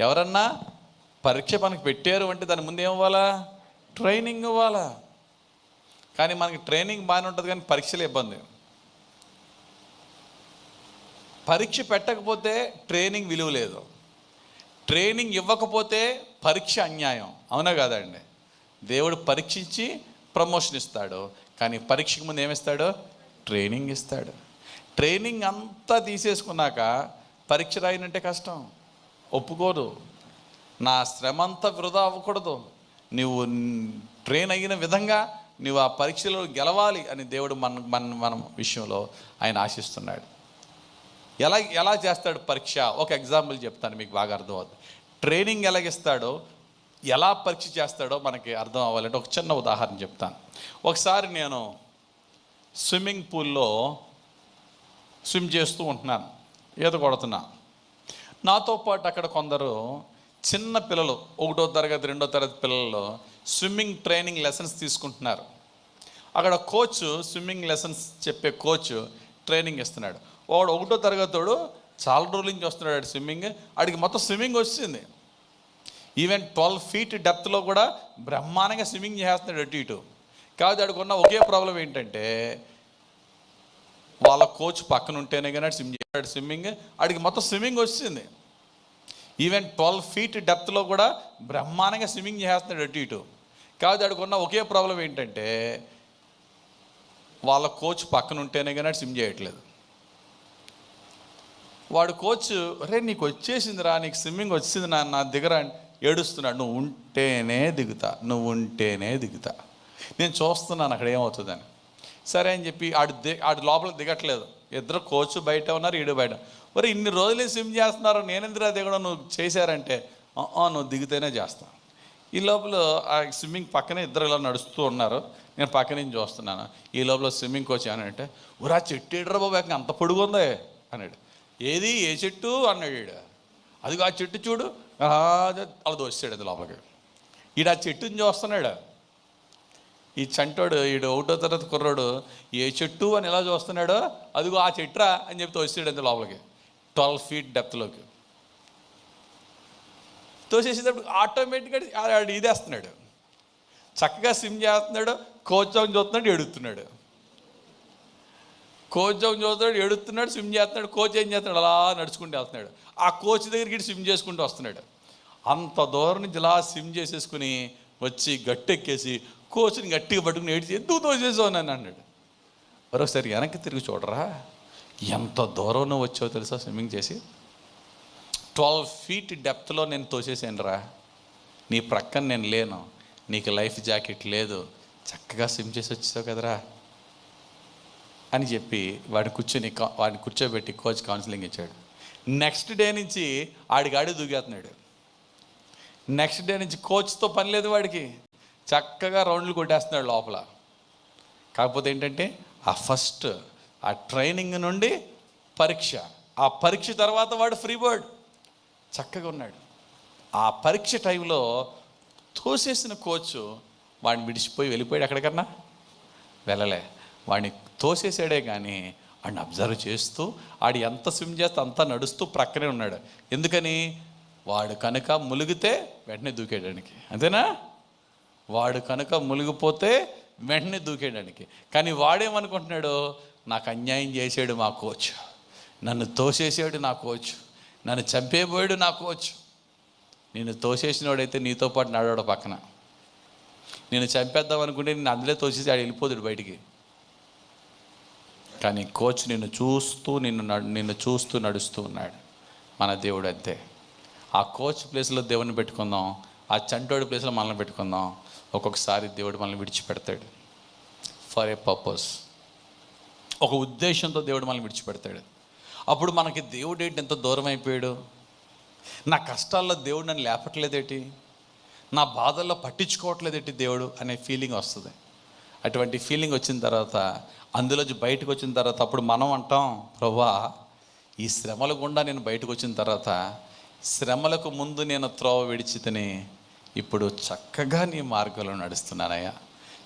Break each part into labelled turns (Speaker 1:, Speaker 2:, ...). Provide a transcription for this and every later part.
Speaker 1: ఎవరన్నా పరీక్ష మనకు పెట్టారు అంటే దాని ముందు ఏం ఇవ్వాలా ట్రైనింగ్ ఇవ్వాలా? కానీ మనకి ట్రైనింగ్ బాగానే ఉంటుంది కానీ పరీక్షలు ఇబ్బంది. పరీక్ష పెట్టకపోతే ట్రైనింగ్ విలువ లేదు. ట్రైనింగ్ ఇవ్వకపోతే పరీక్ష అన్యాయం. అవునా కాదండి? దేవుడు పరీక్షించి ప్రమోషన్ ఇస్తాడు. కానీ పరీక్షకు ముందు ఏమిస్తాడు? ట్రైనింగ్ ఇస్తాడు. ట్రైనింగ్ అంతా తీసేసుకున్నాక పరీక్ష రాయనంటే కష్టం. ఒప్పుకోదు నా శ్రమ అంతా వృధా అవ్వకూడదు. నువ్వు ట్రైన్ అయిన విధంగా నువ్వు ఆ పరీక్షలో గెలవాలి అని దేవుడు మన మన మన విషయంలో ఆయన ఆశిస్తున్నాడు. ఎలా ఎలా చేస్తాడు పరీక్ష? ఒక ఎగ్జాంపుల్ చెప్తాను మీకు బాగా అర్థం అవుతుంది ట్రైనింగ్ ఎలాగిస్తాడో ఎలా పరీక్ష చేస్తాడో మనకి అర్థం అవ్వాలంటే ఒక చిన్న ఉదాహరణ చెప్తాను. ఒకసారి నేను స్విమ్మింగ్ పూల్లో స్విమ్ చేస్తూ ఉంటున్నాను. ఈత కొడుతున్నా. నాతో పాటు అక్కడ కొందరు చిన్న పిల్లలు ఒకటో తరగతి రెండో తరగతి పిల్లలు స్విమ్మింగ్ ట్రైనింగ్ లెసన్స్ తీసుకుంటున్నారు. అక్కడ కోచ్ స్విమ్మింగ్ లెసన్స్ చెప్పే కోచ్ ట్రైనింగ్ ఇస్తున్నాడు. వాడు ఒకటో తరగతోడు చాలా రోజుల నుంచి వస్తున్నాడు స్విమ్మింగ్. ఆడికి మొత్తం స్విమ్మింగ్ వచ్చింది ఈవెన్ ట్వెల్వ్ ఫీట్ డెప్త్లో కూడా బ్రహ్మాండంగా స్విమ్మింగ్ చేస్తున్నాడు అటు ఇటు. కాదు ఆడికి ఉన్న ఒకే ప్రాబ్లం ఏంటంటే వాళ్ళ కోచ్ పక్కన ఉంటేనే కానీ స్విమ్ చేస్తాడు స్విమ్మింగ్ ఆడికి మొత్తం స్విమ్మింగ్ వచ్చింది ఈవెన్ ట్వెల్వ్ ఫీట్ డెప్త్లో కూడా బ్రహ్మాండంగా స్విమ్మింగ్ చేస్తున్నాడు అటు ఇటు. కాదు అడుగున్న ఒకే ప్రాబ్లం ఏంటంటే వాళ్ళ కోచ్ పక్కన ఉంటేనే కానీ స్విమ్ చేయట్లేదు. వాడు కోచ్ అరే నీకు వచ్చేసిందిరా నీకు స్విమ్మింగ్ వచ్చింది నా నా దగ్గర ఏడుస్తున్నాడు. నువ్వు ఉంటేనే దిగుతా నువ్వు ఉంటేనే దిగుతా. నేను చూస్తున్నాను అక్కడ ఏమవుతుందని. సరే అని చెప్పి ఆడు ది ఆడు లోపల దిగట్లేదు. ఇద్దరు కోచ్ బయట ఉన్నారు ఈడు బయట. మరి ఇన్ని రోజులు స్విమ్ చేస్తున్నారు నేనెందుకు దిగడం నువ్వు చేశారంటే నువ్వు దిగితేనే చేస్తా. ఈ లోపల ఆ స్విమ్మింగ్ పక్కనే ఇద్దరు ఇలా నడుస్తూ ఉన్నారు. నేను పక్క నుంచి చూస్తున్నాను. ఈ లోపల స్విమ్మింగ్ కోచ్ అని అంటే ఊరా చెట్టు ఏడ్రా బాబు అంత పొడుగు ఉందే? అన్నాడు. ఏది? ఏ చెట్టు? అన్నాడు ఈడు. అదిగో ఆ చెట్టు చూడు. అలా దోసాడు అది లోపలికి. ఈడు ఆ చెట్టుని చూస్తున్నాడు. ఈ చంటోడు ఈడు ఒకటో తరగతి కుర్రాడు ఏ చెట్టు అని ఎలా చూస్తున్నాడో అదిగో ఆ చెట్టురా అని చెప్పి తోస్తాడు అంతే లోపలికి. ట్వెల్వ్ ఫీట్ డెప్త్లోకి తోసేసేటప్పుడు ఆటోమేటిక్గా ఆడు ఇదేస్తున్నాడు. చక్కగా స్విమ్ చేస్తున్నాడు కోచ్ చూస్తున్నాడు ఎడుతున్నాడు కోచ్ చూస్తున్నాడు ఎడుతున్నాడు స్విమ్ చేస్తున్నాడు కోచ్ ఏం చేస్తున్నాడు అలా నడుచుకుంటూ వెళ్తున్నాడు. ఆ కోచ్ దగ్గరికి స్విమ్ చేసుకుంటూ వస్తున్నాడు. అంత దూరం నుంచి ఇలా స్విమ్ చేసేసుకుని వచ్చి గట్టెక్కేసి కోచ్ని గట్టిగా పట్టుకుని ఏడిచి ఎందుకు తోసేసావు నన్ను? అన్నాడు. మరొకసారి వెనక్కి తిరిగి చూడరా ఎంత దూరంలో నువ్వు వచ్చావో తెలుసా స్విమ్మింగ్ చేసి? ట్వెల్వ్ ఫీట్ డెప్త్లో నేను తోసేసాను రా నీ ప్రక్కన నేను లేను. నీకు లైఫ్ జాకెట్ లేదు. చక్కగా స్విమ్ చేసి వచ్చేసావు కదరా అని చెప్పి వాడిని కూర్చొని కా- వాడిని కూర్చోబెట్టి కోచ్ కౌన్సిలింగ్ ఇచ్చాడు. నెక్స్ట్ డే నుంచి ఆడిగాడి దూగేస్తున్నాడు నెక్స్ట్ డే నుంచి కోచ్తో పని లేదు వాడికి. చక్కగా రౌండ్లు కొట్టేస్తున్నాడు లోపల. కాకపోతే ఏంటంటే ఆ ఫస్ట్ ఆ ట్రైనింగ్ నుండి పరీక్ష. ఆ పరీక్ష తర్వాత వాడు ఫ్రీ బర్డ్. చక్కగా ఉన్నాడు. ఆ పరీక్ష టైంలో తోసేసిన కోచ్ వాడిని విడిచిపోయి వెళ్ళిపోయాడు ఎక్కడికన్నా? వెళ్ళలే. వాడిని తోసేసాడే కానీ వాడిని అబ్జర్వ్ చేస్తూ ఆడు ఎంత స్విమ్ చేస్తే అంతా నడుస్తూ ప్రక్కనే ఉన్నాడు. ఎందుకని? వాడు కనుక ములిగితే వెంటనే దూకేయడానికి. అంతేనా? వాడు కనుక మునిగిపోతే వెంటనే దూకేయడానికి. కానీ వాడేమనుకుంటున్నాడు నాకు అన్యాయం చేసాడు మా కోచ్. నన్ను తోసేసాడు నా కోచ్. నన్ను చంపేబోయాడు నా కోచ్. నేను తోసేసినోడైతే నీతో పాటు నడవడు పక్కన. నేను చంపేద్దాం అనుకుంటే నేను అందులో తోసేసి ఆడు వెళ్ళిపోతాడు బయటికి. కానీ కోచ్ నిన్ను చూస్తూ నిన్ను నడు- నిన్ను చూస్తూ నడుస్తూ ఉన్నాడు. మన దేవుడు అంతే. ఆ కోచ్ ప్లేస్లో దేవుని పెట్టుకుందాం. ఆ చంటోడి ప్లేస్లో మనల్ని పెట్టుకుందాం. ఒక్కొక్కసారి దేవుడు మనల్ని విడిచిపెడతాడు. ఫర్ ఏ పర్పస్ ఒక ఉద్దేశంతో దేవుడు మనల్ని విడిచిపెడతాడు. అప్పుడు మనకి దేవుడు ఏంటి? ఎంత దూరం అయిపోయాడు? నా కష్టాల్లో దేవుడు నన్ను లేపట్లేదేటి? నా బాధల్లో పట్టించుకోవట్లేదేటి దేవుడు? అనే ఫీలింగ్ వస్తుంది. అటువంటి ఫీలింగ్ వచ్చిన తర్వాత అందులోంచి బయటకు వచ్చిన తర్వాత అప్పుడు మనం అంటాం ప్రభా ఈ శ్రమల గుండా నేను బయటకు వచ్చిన తర్వాత శ్రమలకు ముందు నేను త్రోవ విడిచితని ఇప్పుడు చక్కగా నీ మార్గంలో నడుస్తున్నానయ్యా.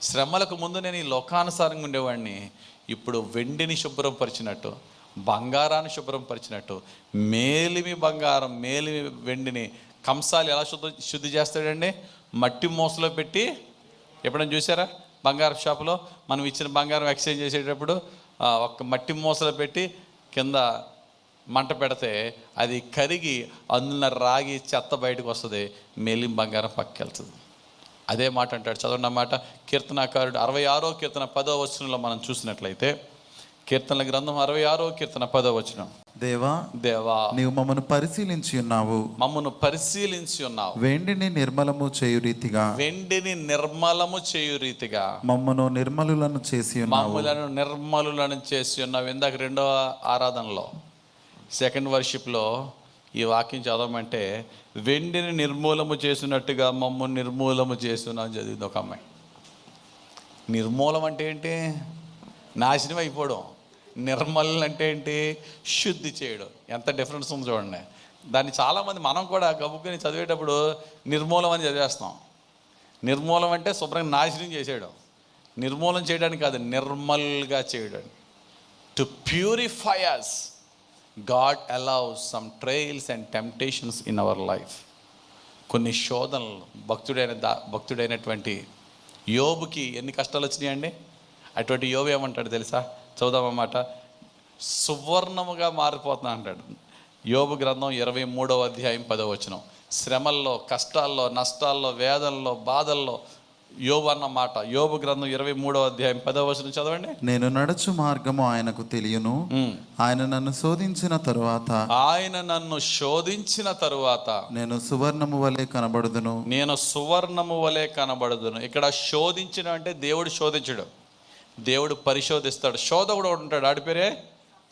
Speaker 1: శ్రమలకు ముందు నేను ఈ లోకానుసారంగా ఉండేవాడిని. ఇప్పుడు వెండిని శుభ్రపరిచినట్టు బంగారాన్ని శుభ్రం పరిచినట్టు మేలిమి బంగారం మేలిమి వెండిని కంసాలు ఎలా శుద్ధ శుద్ధి చేస్తాడండి? మట్టి మూసలో పెట్టి ఎప్పుడైనా చూసారా? బంగారం షాపులో మనం ఇచ్చిన బంగారం ఎక్స్చేంజ్ చేసేటప్పుడు ఒక మట్టి మూసలో పెట్టి కింద మంట పెడితే అది కరిగి అందులో రాగి చెత్త బయటకు వస్తుంది మేలిం బంగారం పక్కకెళ్తుంది అదే మాట అంటాడు. చదవండి అన్నమాట కీర్తనాకారుడు అరవై ఆరో కీర్తన పదో వచనంలో మనం చూసినట్లయితే కీర్తనల గ్రంథం అరవై ఆరో కీర్తన పదో వచనం.
Speaker 2: దేవా
Speaker 1: దేవా
Speaker 2: నీవు మమ్మను పరిశీలించి ఉన్నావు.
Speaker 1: మమ్మను పరిశీలించి ఉన్నావు.
Speaker 2: వెండిని నిర్మలము చేయు రీతిగా.
Speaker 1: వెండిని నిర్మలము చేయు రీతిగా.
Speaker 2: మమ్మను నిర్మలులను చేసి
Speaker 1: మమ్ములను నిర్మలులను చేసి ఉన్నావు. ఇందాక రెండవ ఆరాధనలో. సెకండ్ వర్షిప్లో ఈ వాక్యం చదవమంటే వెండిని నిర్మూలము చేసినట్టుగా మమ్మల్ని నిర్మూలము చేస్తున్నా అని చదివింది ఒక అమ్మాయి. నిర్మూలం అంటే ఏంటి? నాశనం అయిపోవడం. నిర్మలం అంటే ఏంటి? శుద్ధి చేయడం. ఎంత డిఫరెన్స్ ఉంది చూడండి. దాన్ని చాలామంది మనం కూడా గబుక్కుని చదివేటప్పుడు నిర్మూలం అని చదివేస్తాం. నిర్మూలం అంటే శుభ్రంగా నాశనం చేసేయడం. నిర్మూలన చేయడానికి కాదు నిర్మల్గా చేయడం. To purify us God allows some trials and temptations in our life కొన్ని శోధనలు భక్తుడైన దా భక్తుడైనటువంటి యోబుకి ఎన్ని కష్టాలు వచ్చినాయండి? అటువంటి యోబు ఏమంటాడు తెలుసా? చదుదామన్నమాట సువర్ణముగా మారిపోతున్నా అంటాడు. యోబు గ్రంథం ఇరవై మూడవ అధ్యాయం పదవచనం శ్రమల్లో కష్టాల్లో నష్టాల్లో వేదనలో బాధల్లో యోబు అన్న మాట. యోబు గ్రంథం ఇరవై మూడవ అధ్యాయం పదవ వచనం చదవండి.
Speaker 2: నేను నడుచు మార్గము ఆయనకు తెలియను. ఆయన నన్ను శోధించిన తరువాత
Speaker 1: ఆయన నన్ను శోధించిన తరువాత
Speaker 2: నేను సువర్ణము వలె కనబడుదును.
Speaker 1: నేను సువర్ణము వలె కనబడదును. ఇక్కడ శోధించిన అంటే దేవుడు శోధించడు. దేవుడు పరిశోధిస్తాడు. శోధకుడు ఉంటాడు. ఆడి పేరే?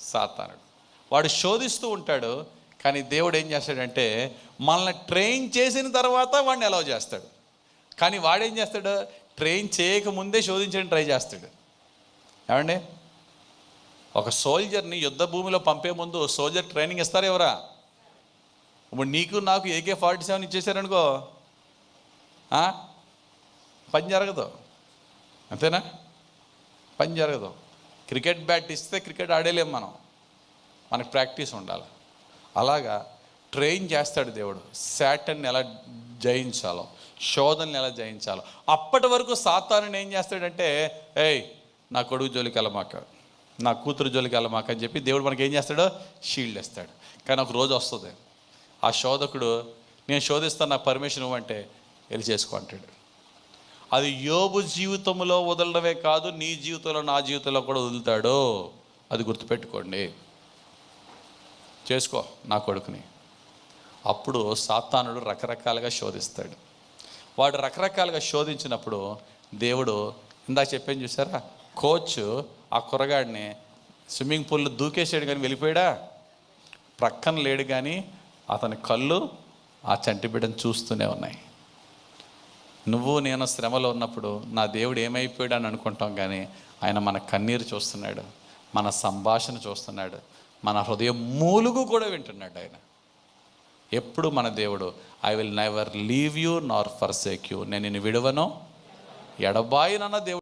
Speaker 1: సాతానుడు. వాడు శోధిస్తూ ఉంటాడు. కానీ దేవుడు ఏం చేస్తాడంటే మనల్ని ట్రైన్ చేసిన తర్వాత వాడిని అలౌ చేస్తాడు. కానీ వాడేం చేస్తాడు? ట్రైన్ చేయకముందే శోధించడానికి ట్రై చేస్తాడు. ఏమండి? ఒక సోల్జర్ని యుద్ధ భూమిలో పంపే ముందు సోల్జర్ ట్రైనింగ్ ఇస్తారు ఎవరా? ఇప్పుడు నీకు నాకు ఏకే ఫార్టీ సెవెన్ ఇచ్చేసారనుకో పని జరగదు. అంతేనా? పని జరగదు. క్రికెట్ బ్యాట్ ఇస్తే క్రికెట్ ఆడేలేం మనం. మనకి ప్రాక్టీస్ ఉండాలి. అలాగా ట్రైన్ చేస్తాడు దేవుడు. శాటన్ ఎలా జయించాలో. శోధనని ఎలా జయించాలో. అప్పటి వరకు సాతాను ఏం చేస్తాడంటే ఏయ్ నా కొడుకు జోలికి వెళ్ళమాక నా కూతురు జోలికి వెళ్ళమాక అని చెప్పి దేవుడు మనకి ఏం చేస్తాడు? షీల్డ్ ఇస్తాడు కానీ ఒక రోజు వస్తుంది. ఆ శోధకుడు నేను శోధిస్తాను నా పర్మిషన్ ఇవ్వంటే వెళ్ళి చేసుకో అంటాడు. అది యోబు జీవితంలో వదలడమే కాదు నీ జీవితంలో నా జీవితంలో కూడా వదులుతాడు. అది గుర్తుపెట్టుకోండి. చేసుకో నా కొడుకుని. అప్పుడు సాతానుడు రకరకాలుగా శోధిస్తాడు. వాడు రకరకాలుగా శోధించినప్పుడు దేవుడు ఇందాక చెప్పాను చూసారా? కోచ్ ఆ కుర్రగాడిని స్విమ్మింగ్ పూల్లో దూకేసాడు కానీ వెళ్ళిపోయాడా? ప్రక్కన లేడు కానీ అతని కళ్ళు ఆ చంటి బిడ్డను చూస్తూనే ఉన్నాయి. నువ్వు నేను శ్రమలో ఉన్నప్పుడు నా దేవుడు ఏమైపోయాడు అని అనుకుంటాం కానీ ఆయన మన కన్నీరు చూస్తున్నాడు మన సంభాషణ చూస్తున్నాడు మన హృదయం మూలుగు కూడా వింటున్నాడు ఆయన. ఎప్పుడు మన దేవుడు I will never leave you nor forsake you నేను నిన్ను విడవను. ఎడబాయినన్న దేవుడు